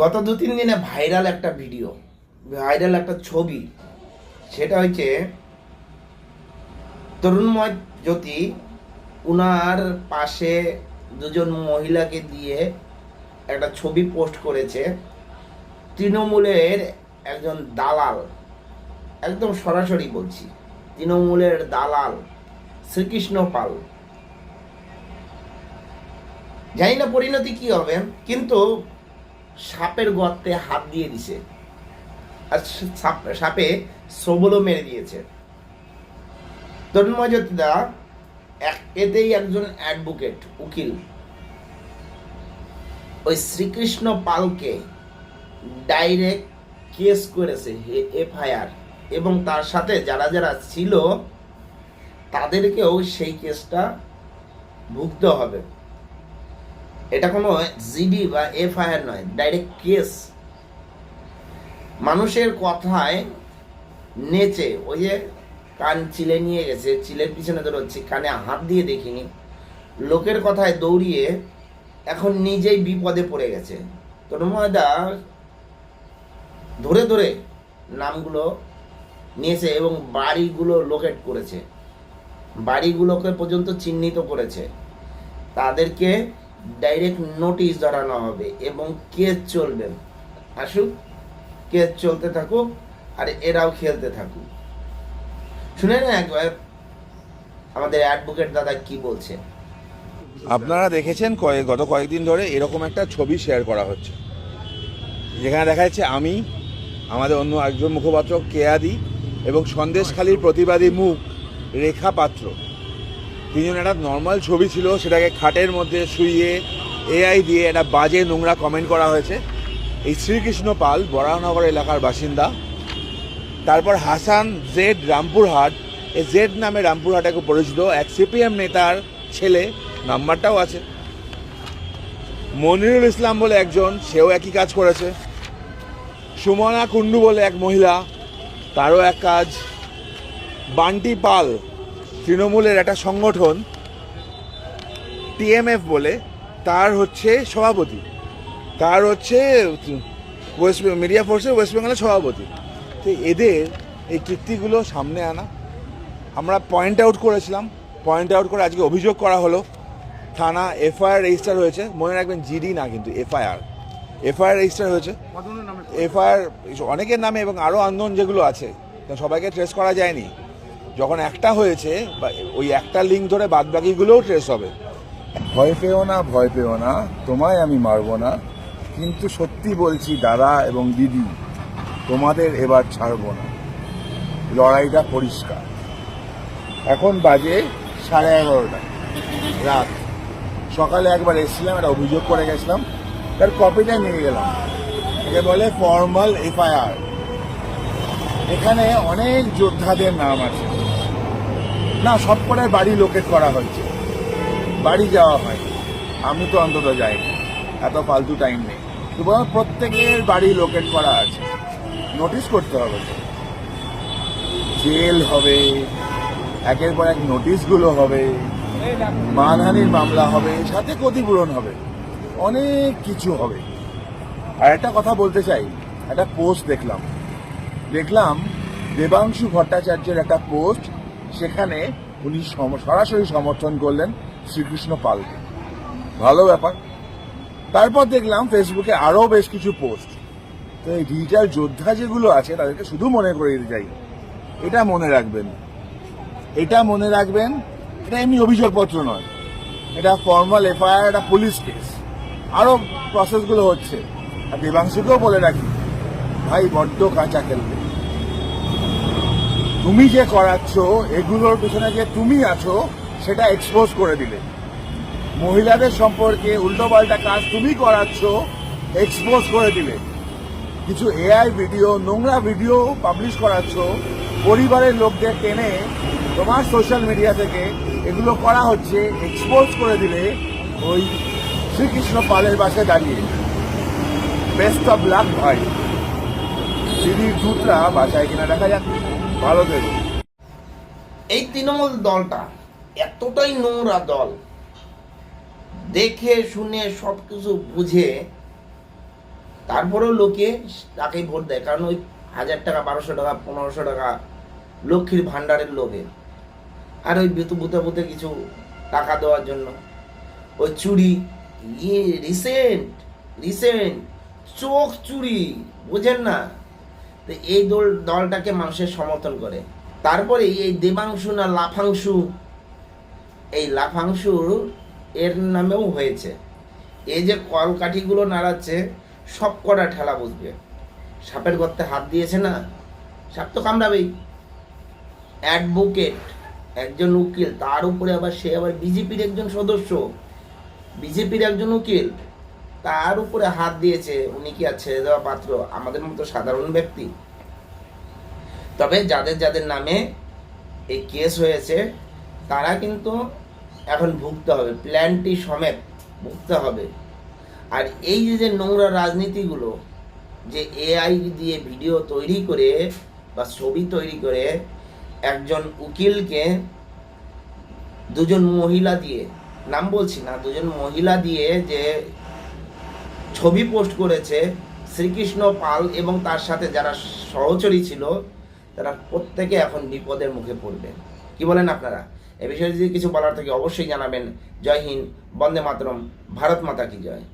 গত দু তিন দিনে ভাইরাল একটা ভিডিও, ভাইরাল একটা ছবি। সেটা হচ্ছে তরুণময় জ্যোতি উনার পাশে দুজন মহিলাকে দিয়ে একটা ছবি পোস্ট করেছে। তৃণমূলের একজন দালাল, একদম সরাসরি বলছি, তৃণমূলের দালাল শ্রীকৃষ্ণ পাল। জানি না পরিণতি কি হবে, কিন্তু সাপের গর্তে হাত দিয়ে দিছে। আর সাপ- সবলও মেরে দিয়েছে। তরুণময় জ্যোতিদা, এক, এতেই একজন অ্যাডভোকেট উকিল। ওই শ্রীকৃষ্ণ পালকে ডাইরেক্ট কেস করেছে এফআইআর। এবং তার সাথে যারা যারা ছিল, তাদেরকেও সেই কেসটা ভুগতে হবে। এটা কোনো জিডি বা এফআইআর নয় ডাইরেক্ট কেস মানুষের কথায় নেচে, ওই যে কান চিলে নিয়ে গেছে, চিলের পিছনে দৌড়চ্ছে, কানে হাত দিয়ে দেখিনি, লোকের কথায় দৌড়িয়ে এখন নিজেই বিপদে পড়ে গেছে। তরুণময়দা ধরে ধরে নামগুলো নিয়েছে এবং বাড়িগুলো লোকেট করেছে। বাড়িগুলোকে পর্যন্ত চিহ্নিত করেছে। তাদেরকে ডাইরেক্ট নোটিশ ধরানো হবে এবং কেস চলবে। আসুক কেস চলতে থাকুক আর এরাও খেলতে থাকুক। শুনে না একবার আমাদের অ্যাডভোকেট দাদা কি বলছে। আপনারা দেখেছেন কয়েক, গত কয়েকদিন ধরে এরকম একটা ছবি শেয়ার করা হচ্ছে। যেখানে দেখা যাচ্ছে আমি, আমাদের অন্য একজন মুখপাত্র, কেয়াদি এবং সন্দেশখালীর প্রতিবাদী মুখ, রেখা পাত্র। তিনজন একটা নর্মাল ছবি ছিল, সেটাকে খাটের মধ্যে শুইয়ে এআই দিয়ে একটা বাজে নোংরা কমেন্ট করা হয়েছে। এই শ্রীকৃষ্ণ পাল, বরাহনগর এলাকার বাসিন্দা। তারপর হাসান জেড রামপুরহাট, এই জেড নামে রামপুরহাটে খুব পরিচিত এক সিপিএম নেতার ছেলে, নাম্বারটাও আছে। মনিরুল ইসলাম বলে একজন, সেও একই কাজ করেছে। সুমনা কুন্ডু বলে এক মহিলা, তারও এক কাজ। বান্টি পাল তৃণমূলের একটা সংগঠন টিএমএফ বলে তার হচ্ছে সভাপতি। তার হচ্ছে ওয়েস্ট মিডিয়া ফোর্সের ওয়েস্ট বেঙ্গলের সভাপতি। তো এদের এই কীর্তিগুলো সামনে আনা। আমরা পয়েন্ট আউট করেছিলাম। পয়েন্ট আউট করে আজকে অভিযোগ করা হলো। থানা এফআইআর রেজিস্টার হয়েছে। মনে রাখবেন জিডি না কিন্তু এফআইআর। এফআইআর রেজিস্টার হয়েছে। এফআইআর অনেকের নামে এবং আরও আন্দোলন যেগুলো আছে সবাইকে ট্রেস করা যায়নি। যখন একটা হয়েছে ওই একটা লিঙ্ক ধরে বাদ বাকিগুলোও ট্রেস হবে। ভয় পেও না, ভয় পেও না, তোমায় আমি মারবো না, কিন্তু সত্যি বলছি দাদা এবং দিদি, তোমাদের এবার ছাড়বো না। লড়াইটা পরিষ্কার। এখন বাজে সাড়ে এগারোটা। রাত। সকালে একবার এসেছিলাম, একটা অভিযোগ করে গেছিলাম, তার কপিটা নিয়ে গেলাম। একে বলে ফর্মাল এফআইআর এখানে অনেক যোদ্ধাদের নাম আছে। না, সব করে বাড়ি লোকেট করা হয়েছে। বাড়ি যাওয়া হয়। আমি তো অন্তত যাই এত ফালতু টাইম নেই। প্রত্যেকের বাড়ি লোকেট করা আছে। নোটিশ করতে হবে। জেল হবে, একের পর এক নোটিশগুলো হবে, মানহানির মামলা হবে, সাথে ক্ষতিপূরণ হবে। অনেক কিছু হবে। আর একটা কথা বলতে চাই, একটা পোস্ট দেখলাম। দেখলাম দেবাংশু ভট্টাচার্যের একটা পোস্ট সেখানে উনি সরাসরি সমর্থন করলেন শ্রীকৃষ্ণ পালকে। ভালো ব্যাপার। তারপর দেখলাম ফেসবুকে আরও বেশ কিছু পোস্ট। তো এই ডিজিটাল যোদ্ধা যেগুলো আছে, তাদেরকে শুধু মনে করে দিতে চাই। এটা মনে রাখবেন। এটা মনে রাখবেন, এটা এমনি অভিযোগপত্র নয়। এটা ফর্মাল এফআইআর একটা পুলিশ কেস আরও প্রসেসগুলো হচ্ছে। আর দেবাংশুকেও বলে রাখি, ভাই, বড্ড কাঁচা খেলবে। তুমি যে করাচ্ছ, এগুলোর পিছনে যে তুমি আছো, সেটা এক্সপোজ করে দিলে। মহিলাদের সম্পর্কে উল্টোপাল্টা কাজ তুমি করাচ্ছ এক্সপোজ করে দিলে। কিছু এআই ভিডিও নোংরা ভিডিও পাবলিশ করাচ্ছ, পরিবারের লোকদের টেনে তোমার সোশ্যাল মিডিয়া থেকে এগুলো করা হচ্ছে এক্সপোজ করে দিলে ওই শ্রীকৃষ্ণ পালের বাসায় দাঁড়িয়ে। বেস্ট অফ লাক ভাই। দিদির দুধটা বাসায় কিনা দেখা যাক। ভালো থেকো এই তৃণমূল দলটা এতটাই নোংরা দল। দেখে, শুনে সব কিছু বুঝে তারপরেও লোকে তাকে ভোট দেয়। কারণ ওই হাজার টাকা, বারোশো টাকা, পনেরোশো টাকা লক্ষ্মীর ভাণ্ডারের লোভে। আর ওই বুতে বুতে বুতে কিছু টাকা দেওয়ার জন্য। ওই চুরি ইয়ে রিসেন্ট রিসেন্ট, চোখ চুরি, বোঝেন না। তো এই দল, দলটাকে মানুষের সমর্থন করে। তারপরে এই দেবাংশু না লাফাংশু, এই লাফাংশু এর নামেও হয়েছে। এই যে কলকাঠিগুলো নাড়াচ্ছে, সব কটা ঠেলা বুঝবে। সাপের গর্তে হাত দিয়েছে না, সাপ তো কামড়াবেই। অ্যাডভোকেট, একজন উকিল, তার উপরে আবার সে আবার বিজেপির একজন সদস্য। বিজেপির একজন উকিল। তার উপরে হাত দিয়েছে, উনি কি আর ছেড়ে দেওয়া পাত্র? আমাদের মতো সাধারণ ব্যক্তি। তবে যাদের যাদের নামে এই কেস হয়েছে, তারা কিন্তু এখন ভুগতে হবে, প্ল্যানটি সমেত ভুগতে হবে। আর এই যে নোংরা রাজনীতিগুলো, যে এআই দিয়ে ভিডিও তৈরি করে বা ছবি তৈরি করে, একজন উকিলকে দুজন মহিলা দিয়ে, নাম বলছি না, দুজন মহিলা দিয়ে যে ছবি পোস্ট করেছে শ্রীকৃষ্ণ পাল এবং তার সাথে যারা সহচরী ছিল, তারা প্রত্যেকে এখন বিপদের মুখে পড়বে। কি বলেন আপনারা? এ বিষয়ে যদি কিছু বলার থাকে অবশ্যই জানাবেন। জয় হিন্দ, বন্দে মাতরম, ভারত মাতা কি জয়।